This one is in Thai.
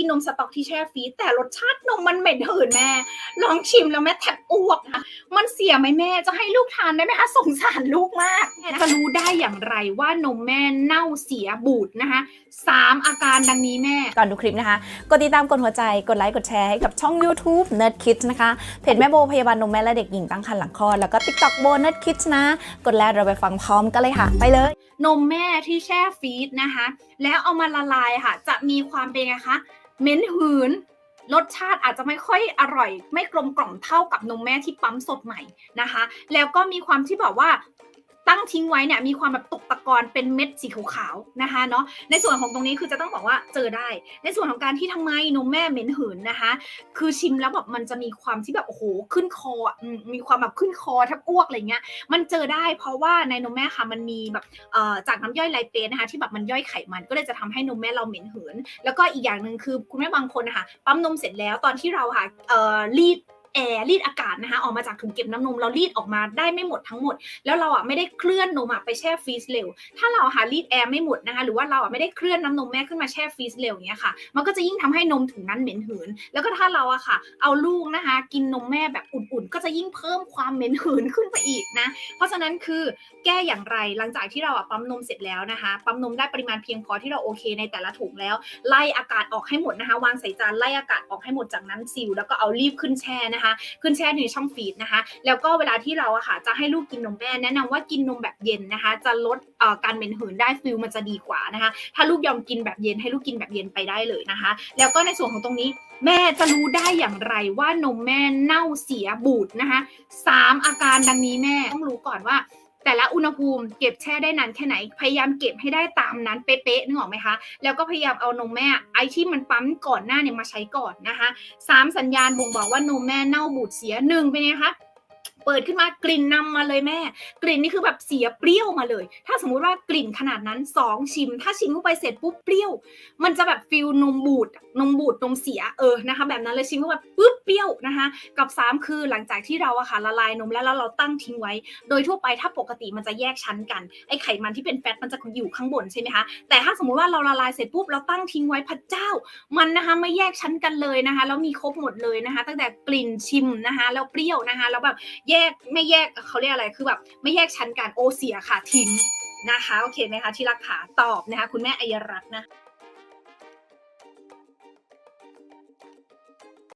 กินนมสต๊อกที่แช่ฟรีซแต่รสชาตินมมันเหม็นหืนแม่ ลองชิมแล้วแม่แทบอ้วกนะมันเสียไหมแม่จะให้ลูกทานได้ไหมคะสงสารลูกมากจะรู้ได้อย่างไรว่านมแม่เน่าเสียบูดนะคะสามอาการดังนี้แม่ ก่อนดูคลิปนะคะ กดติดตามกดหัวใจกดไลค์กดแชร์ให้กับช่อง YouTube Nerd Kids นะคะเพจแม่โบพยาบาลนมแม่และเด็กหญิงตั้งครรภ์หลังคลอดแล้วก็ TikTok โบ Nerd Kids นะ กดแล้วเราไปฟังพร้อมกันเลยค่ะ ไปเลย นมแม่ที่แช่ฟรีซนะคะ แล้วเอามาละลายค่ะ จะมีความเป็นไงคะ เหม็นหืนรสชาติอาจจะไม่ค่อยอร่อย ไม่กลมกล่อมเท่ากับนมแม่ที่ปั๊มสดใหม่นะคะ แล้วก็มีความที่แบบว่า ตั้งทิ้งไว้เนี่ยมีความแบบตกตะกอนเป็นเม็ดสีขาวๆนะคะเนาะในส่วนของตรงนี้คือจะต้องบอกว่าเจอได้ ในส่วนของการที่ทำไมนมแม่เหม็นหืนนะคะ คือชิมแล้วแบบมันจะมีความที่แบบโอ้โหขึ้นคอมีความแบบขึ้นคอแทบอ้วกอะไรเงี้ยมันเจอได้เพราะว่าในนมแม่ค่ะมันมีแบบเอ่อจากน้ำย่อยไลเปสนะคะที่แบบมันย่อยไขมันก็เลยจะทำให้นมแม่เราเหม็นหืน แล้วก็อีกอย่างหนึ่งคือคุณแม่บางคนนะคะปั๊มนมเสร็จแล้วตอนที่เราค่ะเอ่อรีด แอร์รีดอากาศนะคะออกมาจากถุงเก็บน้ำนมเรารีดออกมาได้ไม่หมดทั้งหมด แล้วเราอะไม่ได้เคลื่อนนมอะไปแช่ฟรีซเร็ว ถ้าเราหารีดแอร์ไม่หมดนะคะหรือว่าเราอะไม่ได้เคลื่อนน้ำนมแม่ขึ้นมาแช่ฟรีซเร็วเงี้ยค่ะมันก็จะยิ่งทำให้นมถุงนั้นเหม็นหืน แล้วก็ถ้าเราอะค่ะ เอาลูกนะคะ กินนมแม่แบบอุ่นๆ ก็จะยิ่งเพิ่มความเหม็นหืนขึ้นไปอีกนะ เพราะฉะนั้นคือแก้อย่างไรหลังจากที่เราอะปั๊มนมเสร็จแล้วนะคะ ปั๊มนมได้ปริมาณเพียงพอที่เราโอเคในแต่ละถุงแล้ว ไล่อากาศออกให้หมดนะคะ วางใส่จานไล่อากาศออกให้หมดจากนั้นซิลแล้วก็เอารีบขึ้นแช่นะคะขึ้นแช่ในช่องฟีดนะคะ แล้วก็เวลาที่เราอะค่ะจะให้ลูกกินนมแม่แนะนำว่ากินนมแบบเย็นนะคะ จะลดการเป็นหืนได้ฟิลมันจะดีกว่านะคะ ถ้าลูกยอมกินแบบเย็นให้ลูกกินแบบเย็นไปได้เลยนะคะ แล้วก็ในส่วนของตรงนี้แม่จะรู้ได้อย่างไรว่านมแม่เน่าเสียบูดนะคะสามอาการดังนี้แม่ต้องรู้ก่อนว่า แต่ละอุณหภูมิเก็บแช่ได้นานแค่ไหน พยายามเก็บให้ได้ตามนั้นเป๊ะๆนึกออกไหมคะ แล้วก็พยายามเอานมแม่ไอที่มันปั๊มก่อนหน้าเนี่ยมาใช้ก่อนนะคะสามสัญญาณบ่งบอกว่านมแม่เน่าบูดเสียหนึ่งเป็นไงคะ เปิดขึ้นมากลิ่นนำมาเลยแม่ กลิ่นนี่คือแบบเสียเปรี้ยวมาเลย ถ้าสมมุติว่ากลิ่นขนาดนั้นสองชิม ถ้าชิมเข้าไปเสร็จปุ๊บเปรี้ยว มันจะแบบฟิลนมบูดนมบูดนมเสียเออนะคะ แบบนั้นเลยชิมเข้าไปปุ๊บเปรี้ยวนะคะ กับสามคือหลังจากที่เราอะค่ะละลายนมแล้วแล้วเราตั้งทิ้งไว้ โดยทั่วไปถ้าปกติมันจะแยกชั้นกันไอไขมันที่เป็นแฟตมันจะอยู่ข้างบนใช่ไหมคะแต่ถ้าสมมุติว่าเราละลายเสร็จปุ๊บเราตั้งทิ้งไว้พระเจ้า มันนะคะไม่แยกชั้นกันเลยนะคะแล้วมีครบหมดเลยนะคะ ตั้งแต่กลิ่นชิมนะคะแล้วเปรี้ยวนะคะแล้วแบบแยกไม่แยกเขาเรียกอะไรคือแบบไม่แยกชั้นกันโอเสียค่ะทิ้งนะคะ โอเคไหมคะที่รักขาตอบนะคะคุณแม่อัยรัตน์นะ